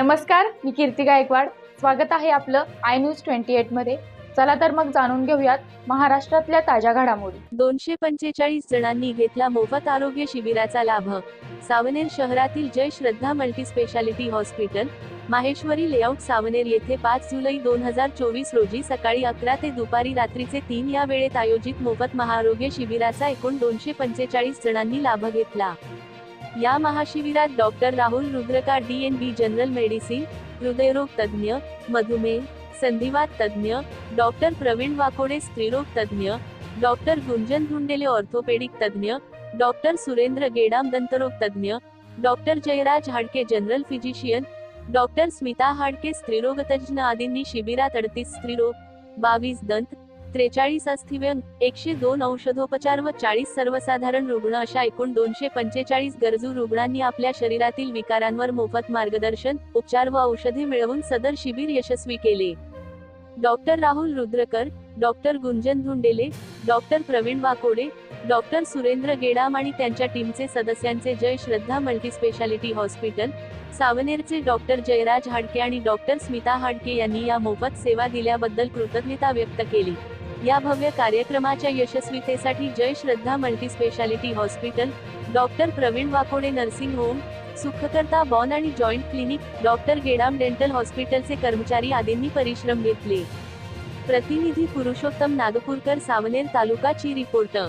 नमस्कार मी कीर्ती गायकवाड. स्वागत आहे आपलं आय न्यूज ट्वेंटी एटमध्ये. चला तर मग जाणून घेऊयात महाराष्ट्रातल्या ताज्या घडामोडी. दोनशे पंचेचाळीस जणांनी घेतला मोफत आरोग्य शिबिराचा लाभ. सावनेर शहरातील Jay Shraddha multispeciality hospital Maheshwari layout Savner येथे पाच जुलै दोन हजार चोवीस रोजी सकाळी अकरा ते दुपारी रात्रीचे तीन या वेळेत आयोजित मोफत महाआरोग्य शिबिराचा एकूण दोनशे पंचेचाळीस जणांनी लाभ घेतला. या महाशिबिरात doctor Rahul Rudrakar D N B general medicine, हृदयरोग तज्ज्ञ, मधुमेह, संधिवात तज्ज्ञ, डॉक्टर प्रवीण वाकोडे स्त्रीरोग तज्ज्ञ, डॉक्टर गुंजन धुंडेले ऑर्थोपेडिक तज्ज्ञ, डॉक्टर सुरेंद्र गेडाम दंतरोग तज्ज्ञ, doctor Jayraj Hadke general physician, doctor Smita Hadke स्त्रीरोग तज्ज्ञ आदींनी शिबिरात अडतीस स्त्रीरोग, बावीस दंत त्रेचाळीस अस्थिव्यंग एकशे दोन औषधोपचार व चाळीस सर्वसाधारण रुग्ण अशा एकूण दोनशे पंचेचाळीस गरजू रुग्णांनी आपल्या शरीरातील विकारांवर मोफत मार्गदर्शन उपचार व औषधे मिळवून सदर शिबिर यशस्वी केले. Doctor Rahul Rudrakar doctor Gunjan Dhundele doctor Pravin Wakode doctor Surendra Gedam आणि त्यांच्या टीमचे सदस्यांचे जय श्रद्धा मल्टीस्पेशालिटी हॉस्पिटल सावनेरचे डॉक्टर जयराज हाडके आणि डॉक्टर स्मिता हाडके यांनी या मोफत सेवा दिल्याबद्दल कृतज्ञता व्यक्त केली. या भव्य कार्यक्रमाच्या यशस्वीतेसाठी Jai Shraddha multispeciality hospital doctor Pravin Wakode nursing home Sukhkarta bone आणि joint clinic doctor Gedam dental हॉस्पिटलचे कर्मचारी आदींनी परिश्रम घेतले. प्रतिनिधी पुरुषोत्तम नागपूरकर सावनेर तालुकाची रिपोर्टर